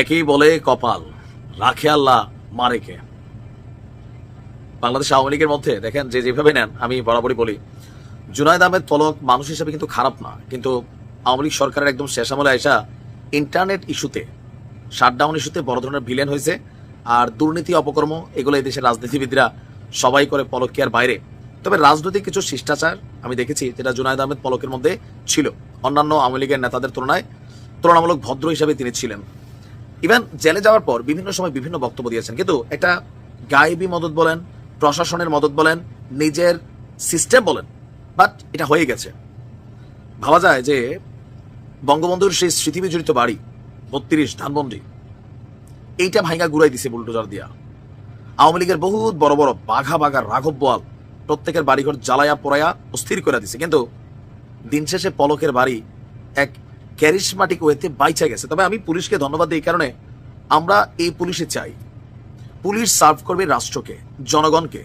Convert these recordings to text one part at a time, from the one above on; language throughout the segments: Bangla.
একই বলে কপাল। রাখে আল্লাহ, মারে কে? বাংলাদেশ আওয়ামী লীগের মধ্যে, দেখেন, যে যেভাবে নেন, আমি বরাবরই বলি, জুনায়দ আহমেদ পলক মানুষ হিসেবে কিন্তু খারাপ না। কিন্তু আওয়ামী লীগ সরকারের একদম শেষ আমলে আয়সা ইন্টারনেট ইস্যুতে, শাটডাউন ইস্যুতে বড় ধরনের ভিলেন হয়েছে, আর দুর্নীতি, অপকর্ম, এগুলো এই দেশের রাজনীতিবিদরা সবাই করে পলককে আর বাইরে। তবে রাজনৈতিক কিছু শিষ্টাচার আমি দেখেছি, যেটা জুনায়দ আহমেদ পলকের মধ্যে ছিল। অন্যান্য আওয়ামী লীগের নেতাদের তুলনায় তুলনামূলক ভদ্র হিসাবে তিনি ছিলেন। ইভেন জেলে যাওয়ার পর বিভিন্ন সময় বিভিন্ন বক্তব্য দিয়েছেন। কিন্তু একটা গায়েবী মদত বলেন, প্রশাসনের মদত বলেন, নিজের সিস্টেম বলেন, বাট এটা হয়ে গেছে। ভাবা যায় যে বঙ্গবন্ধুর সেই স্মৃতি বিজড়িত বাড়ি, বত্রিশ ধানবন্দি এইটা ভাঙ্গা গুড়াই দিছে বুলডোজার দিয়া। আওয়ামী লীগের বহুত বড় বড় বাঘা বাঘা রাঘব বোয়াল প্রত্যেকের বাড়িঘর জ্বালায়া পোড়ায়া অস্থির করে দিছে। কিন্তু দিন শেষে পলকের বাড়ি এক ক্যারিসমাটিক ওয়েতে বাইচা গেছে। তবে আমি পুলিশকে ধন্যবাদ দিই কারণে আমরা এই পুলিশে চাই। পুলিশ সার্ভ করবে রাষ্ট্রকে, জনগণকে।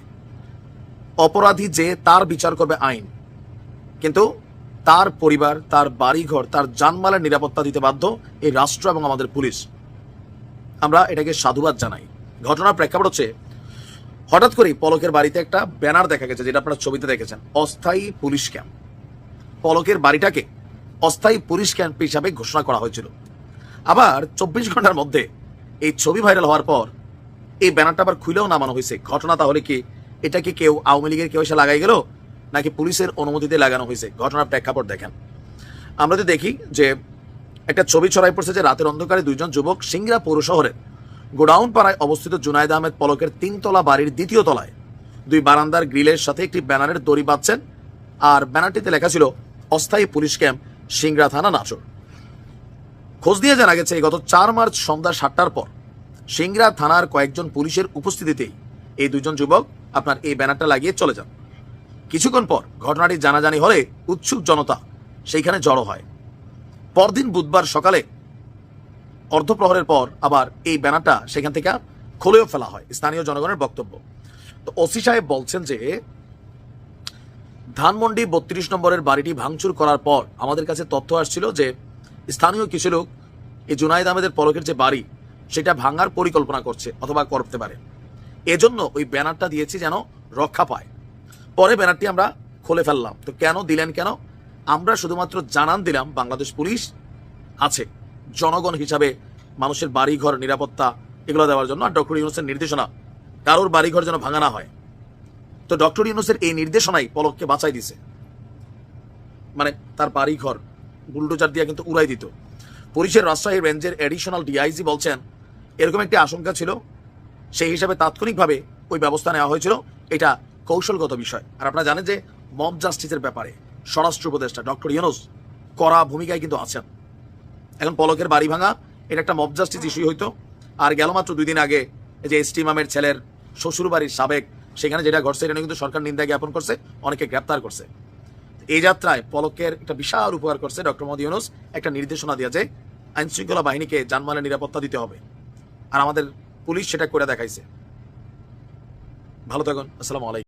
অপরাধী যে তার বিচার করবে আইন। কিন্তু তার পরিবার, তার বাড়িঘর, তার জানমালের নিরাপত্তা দিতে বাধ্য এই রাষ্ট্র এবং আমাদের পুলিশ। আমরা এটাকে সাধুবাদ জানাই। ঘটনার প্রেক্ষাপট হচ্ছে, হঠাৎ করেই পলকের বাড়িতে একটা ব্যানার দেখা গেছে, যেটা আপনারা ছবিতে দেখেছেন, অস্থায়ী পুলিশ ক্যাম্প। পলকের বাড়িটাকে অস্থায়ী পুলিশ ক্যাম্প হিসাবে ঘোষণা করা হয়েছিল। আবার চব্বিশ ঘণ্টার মধ্যে এই ছবি ভাইরাল হওয়ার পর এই ব্যানারটা আবার খুলেও নামানো হয়েছে। ঘটনা তাহলে কি এটা কি কেউ আওয়ামী লীগের কেউ এসে লাগাই গেল, নাকি পুলিশের অনুমতিতে লাগানো হয়েছে? ঘটনার প্রেক্ষাপট দেখেন। আমরা যদি দেখি যে একটা ছবি ছড়াই পড়ছে যে রাতের অন্ধকারে দুইজন যুবক সিংড়া পৌর শহরের গোডাউন পাড়ায় অবস্থিত জুনায়দ আহমেদ পলকের তিনতলা বাড়ির দ্বিতীয় তলায় দুই বারান্দার গ্রিলের সাথে একটি ব্যানারের দড়ি বাঁধছেন। আর ব্যানারটিতে লেখা ছিল, অস্থায়ী পুলিশ ক্যাম্প সিংড়া থানা নাচর। খোঁজ দিয়ে জানা গেছে গত চার মার্চ সন্ধ্যা সাতটার পর সিংড়া থানার কয়েকজন পুলিশের উপস্থিতিতেই এই দুজন যুবক আপনার এই ব্যানারটা লাগিয়ে চলে যান। কিছুক্ষণ পর ঘটনাটি জানাজানি হলে উৎসুক জনতা সেইখানে জড়ো হয়। পরদিন বুধবার সকালে অর্ধপ্রহরের পর আবার এই ব্যানারটা সেখান থেকে খুলেও ফেলা হয়, স্থানীয় জনগণের বক্তব্য। তো ওসি সাহেব বলছেন যে ধানমন্ডি বত্রিশ নম্বরের বাড়িটি ভাঙচুর করার পর আমাদের কাছে তথ্য আসছিল যে স্থানীয় কিছু লোক এই জুনাইদ আহমেদের পলকের যে বাড়ি, সেটা ভাঙার পরিকল্পনা করছে অথবা করতে পারে। এজন্য ওই ব্যানারটা দিয়েছি যেন রক্ষা পায়। পরে ব্যানারটি আমরা খুলে ফেললাম। তো কেন দিলেন কেন? আমরা শুধুমাত্র জানান দিলাম, বাংলাদেশ পুলিশ আছে। জনগণ হিসাবে মানুষের বাড়িঘর, নিরাপত্তা এগুলো দেওয়ার জন্য, আর ডক্টর ইউনুসের নির্দেশনা, কারোর বাড়িঘর যেন ভাঙা না হয়। তো ডক্টর ইউনুসের এই নির্দেশনাই পলককে বাঁচাই দিছে। মানে তার বাড়িঘর বুলডোজার দিয়ে কিন্তু উড়াই দিত। পুলিশের রাজশাহী রেঞ্জের এডিশনাল ডিআইজি বলছেন, এরকম একটি আশঙ্কা ছিল, সেই হিসাবে তাৎক্ষণিকভাবে ওই ব্যবস্থা নেওয়া হয়েছিল। এটা কৌশলগত বিষয়। আর আপনারা জানেন যে মব জাস্টিসের ব্যাপারে স্বরাষ্ট্র উপদেষ্টা ডক্টর ইউনুস কড়া ভূমিকায় কিন্তু আছেন। এখন পলকের বাড়ি ভাঙা, এটা একটা মব জাস্টিস ইস্যু হইতো। আর গেল মাত্র দুই দিন আগে যে এস টি ইমামের ছেলের শ্বশুরবাড়ির সাবেক সেখানে যেটা ঘটছে, এটা কিন্তু সরকার নিন্দা জ্ঞাপন করছে, অনেকে গ্রেপ্তার করছে। এই যাত্রায় পলকের একটা বিশাল উপকার করছে ডক্টর মোদী ইউনুস। একটা নির্দেশনা দিয়েছে আইন শৃঙ্খলা বাহিনীকে যানমালের নিরাপত্তা দিতে হবে। আর আমাদের পুলিশ সেটা করে দেখাইছে। ভালো থাকুন, আসসালামু আলাইকুম।